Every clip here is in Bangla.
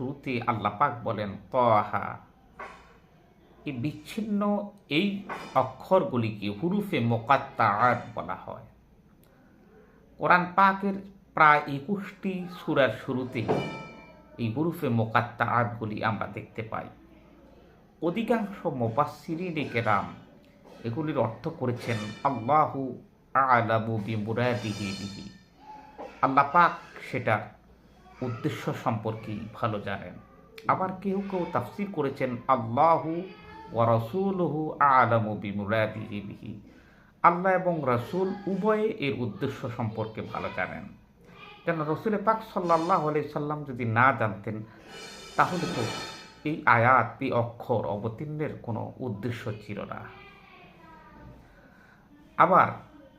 শুরুতে আল্লাহ পাক বলেন, তহা। এই বিচ্ছিন্ন এই অক্ষরগুলিকে হুরুফে মোকাত্তার বলা হয়। কোরআন পাকের প্রায় একুশটি সুরার শুরুতে এই হুরুফে মোকাত্তারগুলি আমরা দেখতে পাই। অধিকাংশ মোবাসিরিনে কেরাম এগুলির অর্থ করেছেন, আল্লাহু আলামু বিমুরাদিহি বিহি। আল্লাহ পাক সেটার উদ্দেশ্য সম্পর্কেই ভালো জানেন। আবার কেউ কেউ তাফসির করেছেন, আল্লাহু রসুলহু আলামু বিমুরাদিহি আল্লাহ এবং রসুল উভয়ে এর উদ্দেশ্য সম্পর্কে ভালো জানেন। কেন রসুল পাক সাল্লাহ আলাই সাল্লাম যদি না জানতেন, তাহলে তো এই আয়াত, এই অক্ষর অবতীর্ণের কোনো উদ্দেশ্য ছিল না। আবার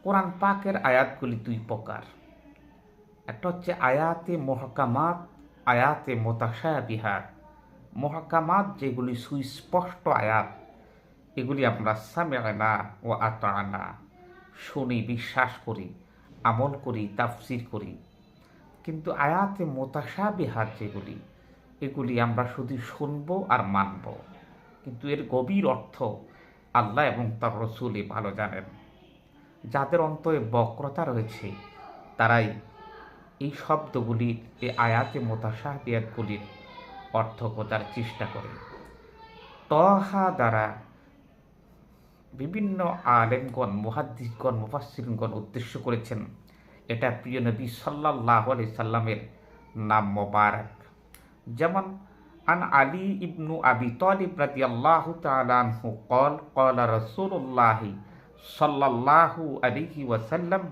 কোরআন পাকের আয়াতগুলি দুই প্রকার। একটা হচ্ছে আয়াতে মহকামাত, আয়াতে মোতাশা বিহার মহকামাত যেগুলি সুস্পষ্ট আয়াত, এগুলি আমরা সামেনা ও আতানা শুনি, বিশ্বাস করি, আমল করি, তাফসির করি। কিন্তু আয়াতে মোতাশা বিহার যেগুলি, এগুলি আমরা শুধু শুনব আর মানব। কিন্তু এর গভীর অর্থ আল্লাহ এবং তার রসুলই ভালো জানেন। যাদের অন্তরে বক্রতা রয়েছে, তারাই এই শব্দগুলি এই আয়াতে মোতাসাহাদিয়াতগুলির অর্থ খোঁজার চেষ্টা করে। তহা দ্বারা বিভিন্ন আলেমগণ, মুহাদ্দিসগণ মুফাসিরগণ উদ্দেশ্য করেছেন এটা প্রিয় নবী সাল্লাহ আলি সাল্লামের নাম মোবারক। যেমন, আন আলী ইবনু আবি তলিব রাজি আল্লাহ তালানহু কল কল রসুল্লাহি সাল্লাহ আলিহি ওয়াসাল্লাম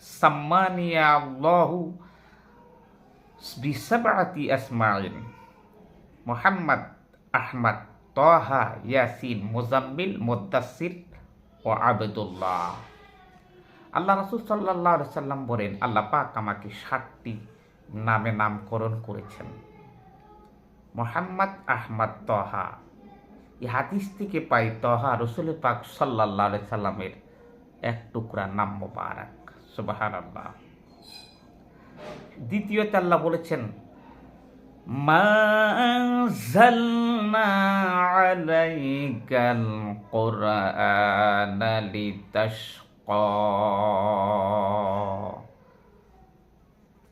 সাম্মানিয়া বিসাবাতি আসমাইন। মোহাম্মদ আহমদ, তহা, ইয়াসিন, মোজাম্মিল মোদ্দাসির ও আবেদুল্লাহ। আল্লাহ রসুল সাল্লাহ সাল্লাম বলেন, আল্লাহ পাক আমাকে সাতটি নামে নামকরণ করেছেন। মোহাম্মদ আহমদ, তহা। এই হাদিস থেকে পাই তহা রসুল পাক সাল্লাহ সাল্লামের এক টুকরা নাম মোবারক। সুবাহান আল্লাহ দ্বিতীয়তে আল্লাহ বলেছেন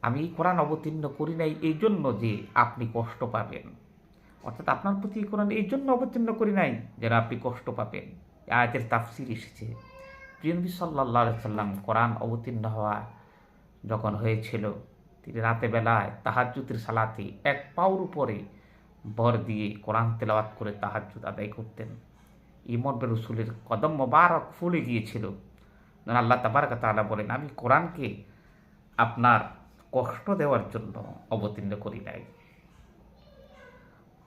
আমি এই কোরআন অবতীর্ণ করি নাই এই জন্য যে আপনি কষ্ট পাবেন। অর্থাৎ আপনার প্রতি কোরআন এই জন্য অবতীর্ণ করি নাই যেন আপনি কষ্ট পাবেন। আয়াতের তাফসির এসেছে। প্রিয়নবী সাল্লাহ সাল্লাম কোরআন অবতীর্ণ হওয়া যখন হয়েছিল, তিনি রাতে বেলায় তাহাজুতের সালাতে এক পাউর উপরে বর দিয়ে কোরআন তেলাওয়াত করে তাহাজুদ আদায় করতেন। ইমর্বে রসুলের কদম মোবারক ফুলে গিয়েছিল। আল্লাহ তাবারক তাআলা বলেন, আমি কোরআনকে আপনার কষ্ট দেওয়ার জন্য অবতীর্ণ করি নাই।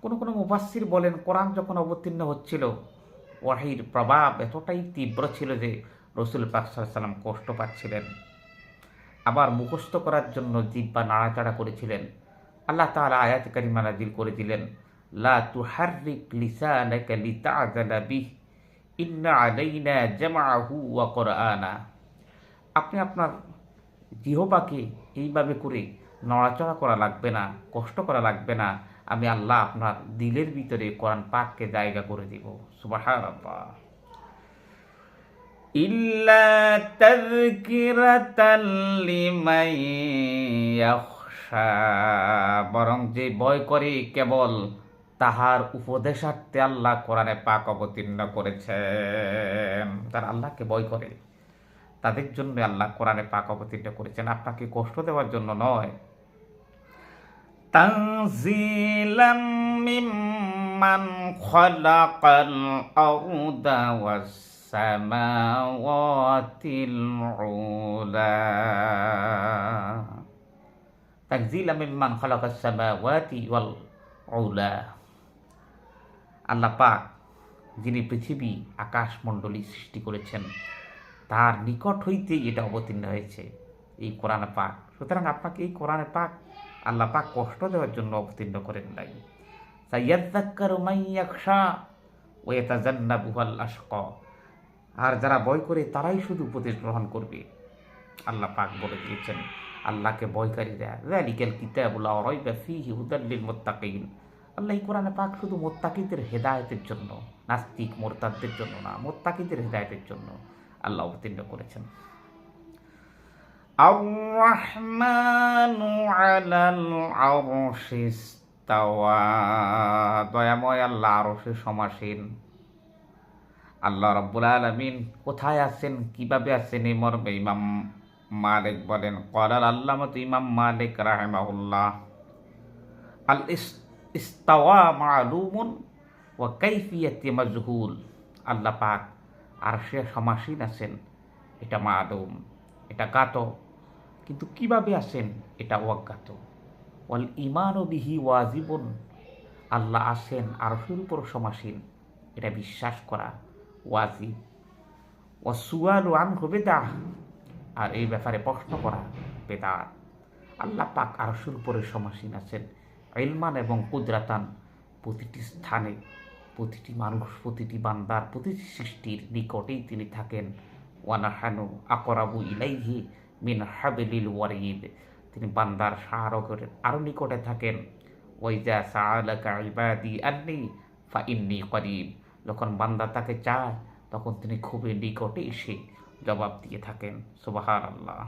কোনো কোনো মুফাসসির বলেন, কোরআন যখন অবতীর্ণ হচ্ছিল, ওয়াহির প্রভাব এতটাই তীব্র ছিল যে রসুল পাক সাল্লাম কষ্ট পাচ্ছিলেন। আবার মুখস্থ করার জন্য জিব্বা নাড়াচাড়া করেছিলেন। আল্লাহ তাআলা আয়াত কারিমা নাজিল করে দিলেন, লা তুহাররিক লিসানাকা আপনি আপনার জিহবাকে এইভাবে করে নড়াচড়া করা লাগবে না, কষ্ট করা লাগবে না। আমি আল্লাহ আপনার দিলের ভিতরে কোরআন পাককে জায়গা করে দিব। সুবহানাল্লাহ। ইল্লা তাযকিরাতাল লিমান ইয়াখশা বরং যে ভয় করে কেবল তাহার উপদেশার্থে আল্লাহ কোরআনে পাক অবতীর্ণ করেছেন। তার আল্লাহকে ভয় করে। তাদের জন্য আল্লাহ কোরআনে পাক অবতীর্ণ করেছেন। আপনাকে কষ্ট দেওয়ার জন্য নয়। তানজিলাম মিম্মান খালাকাল আরদা ওয়াস সামাওয়াতিল উলা। তানজিলাম মিম্মান খালাকাস সামাওয়াতি ওয়াল উলা। আল্লাহ পাক, যিনি পৃথিবী আকাশমণ্ডলী সৃষ্টি করেছেন, তার নিকট হইতেই এটা অবতীর্ণ হয়েছে এই কোরআন পাক। সুতরাং আপনাকে এই কোরআনে পাক আল্লাহ পাক কষ্ট দেওয়ার জন্য অবতীর্ণ করেন নাই। সাইয়াদ্দাক্কার মাইয়াকশা ও এতাজান্না বুহাল আশক। আর যারা বয় করে তারাই শুধু উপদেশ গ্রহণ করবে আল্লাহ পাক বলে দিয়েছেন আল্লাহকে ভয়কারীরা জালিকাল কিতাবুল্লাহ রাইবা ফীহি হুদাল লিল মুত্তাকিন আল্লাহ এই কোরআনে পাক শুধু মোত্তাকিদের হেদায়েতের জন্য নাস্তিক মোরতাদদের জন্য না মোত্তাকিদের হেদায়েতের জন্য আল্লাহ অবতীর্ণ করেছেন الرحمن على العرش استوى দয়াময় আল্লাহ আরশে সমাসীন আল্লাহ রব্বুল আলমিন কোথায় আছেন? কীভাবে আছেন এই মর্মে ইমাম মালিক বলেন কলাল আল্লামত ইমাম মালিক রাহেমাহুল্লাহ, আল ইস- ইস্তাওয়া মালুমুন ও কৈফিয়তি মজহুল। আল্লাহ পাক আর সে সমাসীন আছেন, এটা মালুম, এটা গাত। কিন্তু কীভাবে আছেন? এটা অজ্ঞাত। ওয়াল ইমানও বিহি ওয়াজিবন। আল্লাহ আছেন আরশের উপর সমাসীন, এটা বিশ্বাস করা। ওয়াজিব ও সুয়াল আন হবে আর এই ব্যাপারে প্রশ্ন করা বেদাত। আল্লাহ পাক আরশের উপরে সমাসীন আছেন। ইলমান এবং কুদরাতান প্রতিটি স্থানে, প্রতিটি মানুষ, প্রতিটি বান্দার, প্রতিটি সৃষ্টির নিকটেই তিনি থাকেন। ওয়ানাহানু আকরাবু ইলাইহি মিন হাবিলিল ওয়ারিদ। তিনি বান্দার সাহারগের আরও নিকটে থাকেন। ওইজা সাআলাকা ইবাদি আন্নি ফা ইন্নি করিব। যখন বান্দা তাকে চায় তখন তিনি খুবই নিকটে এসে জবাব দিয়ে থাকেন সুবাহার আল্লাহ